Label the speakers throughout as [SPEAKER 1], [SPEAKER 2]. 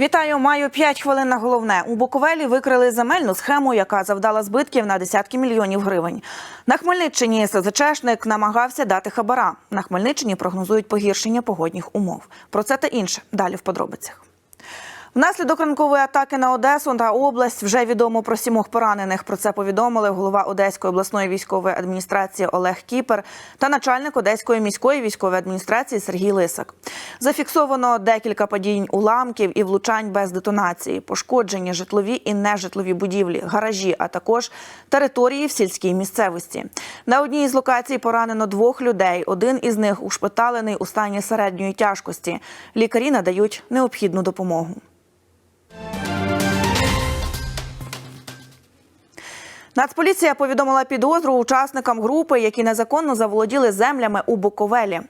[SPEAKER 1] Вітаю, маю 5 хвилин на головне. У Буковелі викрили земельну схему, яка завдала збитків на десятки мільйонів гривень. На Хмельниччині СЗЧшник намагався дати хабара. На Хмельниччині прогнозують погіршення погодних умов. Про це та інше далі в подробицях. Внаслідок ранкової атаки на Одесу та область вже відомо про сімох поранених. Про це повідомили голова Одеської обласної військової адміністрації Олег Кіпер та начальник Одеської міської військової адміністрації Сергій Лисак. Зафіксовано декілька падінь уламків і влучань без детонації, пошкоджені житлові і нежитлові будівлі, гаражі, а також території в сільській місцевості. На одній із локацій поранено двох людей. Один із них ушпиталений у стані середньої тяжкості. Лікарі надають необхідну допомогу. Нацполіція повідомила підозру учасникам групи, які незаконно заволоділи землями у Буковелі.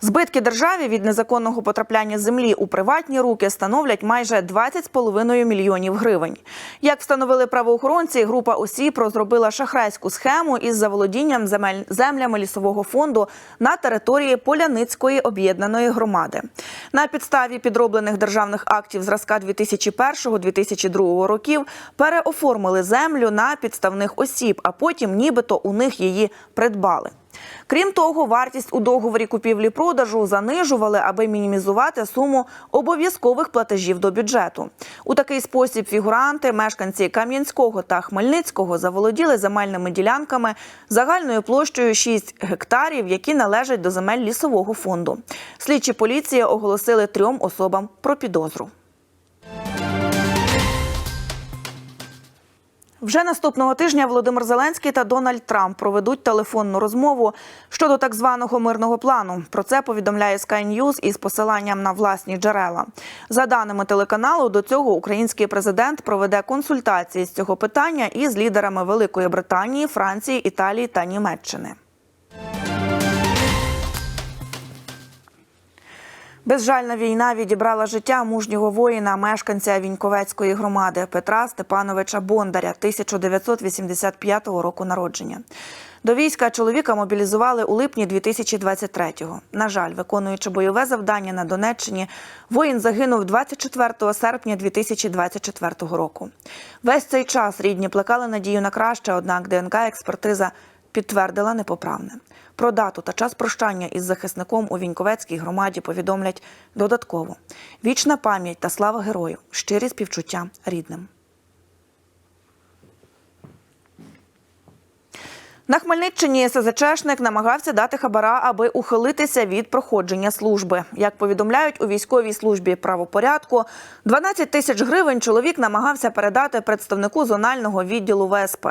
[SPEAKER 1] Збитки державі від незаконного потрапляння землі у приватні руки становлять майже 20,5 мільйонів гривень. Як встановили правоохоронці, група осіб розробила шахрайську схему із заволодінням земель землями лісового фонду на території Поляницької об'єднаної громади. На підставі підроблених державних актів зразка 2001-2002 років переоформили землю на підставних осіб, а потім нібито у них її придбали. Крім того, вартість у договорі купівлі-продажу занижували, аби мінімізувати суму обов'язкових платежів до бюджету. У такий спосіб фігуранти, мешканці Кам'янського та Хмельницького, заволоділи земельними ділянками загальною площею 6 гектарів, які належать до земель лісового фонду. Слідчі поліції оголосили трьом особам про підозру. Вже наступного тижня Володимир Зеленський та Дональд Трамп проведуть телефонну розмову щодо так званого мирного плану. Про це повідомляє Sky News із посиланням на власні джерела. За даними телеканалу, до цього український президент проведе консультації з цього питання із лідерами Великої Британії, Франції, Італії та Німеччини. Безжальна війна відібрала життя мужнього воїна, мешканця Віньковецької громади Петра Степановича Бондаря, 1985 року народження. До війська чоловіка мобілізували у липні 2023-го. На жаль, виконуючи бойове завдання на Донеччині, воїн загинув 24 серпня 2024 року. Весь цей час рідні плекали надію на краще, однак ДНК-експертиза підтвердила непоправне. Про дату та час прощання із захисником у Віньковецькій громаді повідомлять додатково. Вічна пам'ять та слава герою, щирі співчуття рідним. На Хмельниччині СЗЧшник намагався дати хабара, аби ухилитися від проходження служби. Як повідомляють у військовій службі правопорядку, 12 тисяч гривень чоловік намагався передати представнику зонального відділу ВСП.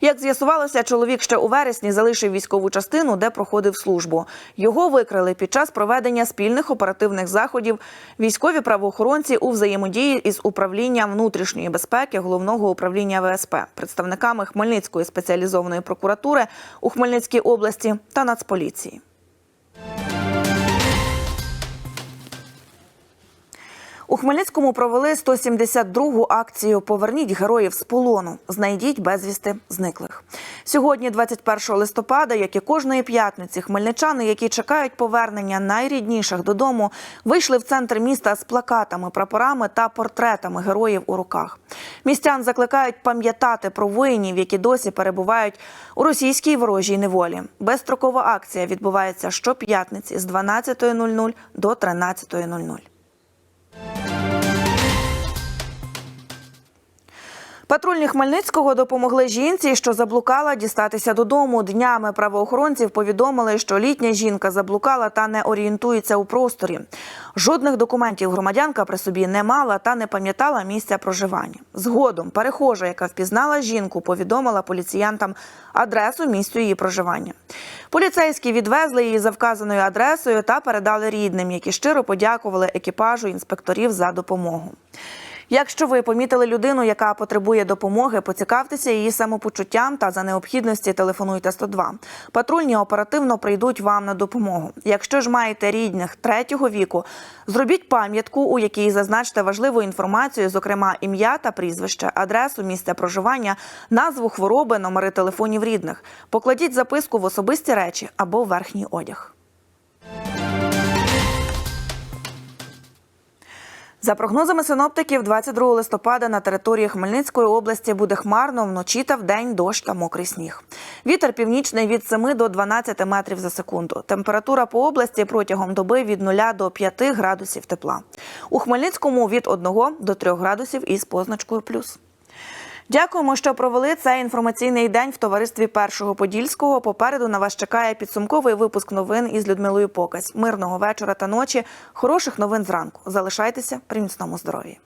[SPEAKER 1] Як з'ясувалося, чоловік ще у вересні залишив військову частину, де проходив службу. Його викрили під час проведення спільних оперативних заходів військові правоохоронці у взаємодії із управлінням внутрішньої безпеки головного управління ВСП, представниками Хмельницької спеціалізованої прокуратури у Хмельницькій області та Нацполіції. У Хмельницькому провели 172-гу акцію Поверніть героїв з полону. Знайдіть безвісти зниклих. Сьогодні, 21 листопада, як і кожної п'ятниці, хмельничани, які чекають повернення найрідніших додому, вийшли в центр міста з плакатами, прапорами та портретами героїв у руках. Містян закликають пам'ятати про воїнів, які досі перебувають у російській ворожій неволі. Безстрокова акція відбувається щоп'ятниці з 12.00 до 13.00. Патрульні Хмельницького допомогли жінці, що заблукала дістатися додому. Днями правоохоронців повідомили, що літня жінка заблукала та не орієнтується у просторі. Жодних документів громадянка при собі не мала та не пам'ятала місця проживання. Згодом перехожа, яка впізнала жінку, повідомила поліціянтам адресу місцю її проживання. Поліцейські відвезли її за вказаною адресою та передали рідним, які щиро подякували екіпажу інспекторів за допомогу. Якщо ви помітили людину, яка потребує допомоги, поцікавтеся її самопочуттям та за необхідності телефонуйте 102. Патрульні оперативно прийдуть вам на допомогу. Якщо ж маєте рідних третього віку, зробіть пам'ятку, у якій зазначте важливу інформацію, зокрема ім'я та прізвище, адресу, місця проживання, назву хвороби, номери телефонів рідних. Покладіть записку в особисті речі або верхній одяг. За прогнозами синоптиків, 22 листопада на території Хмельницької області буде хмарно, вночі та вдень дощ та мокрий сніг. Вітер північний від 7 до 12 метрів за секунду. Температура по області протягом доби від 0 до 5 градусів тепла. У Хмельницькому від 1 до 3 градусів із позначкою плюс. Дякуємо, що провели цей інформаційний день в товаристві Першого Подільського. Попереду на вас чекає підсумковий випуск новин із Людмилою Покась. Мирного вечора та ночі. Хороших новин зранку. Залишайтеся при міцному здоров'ї.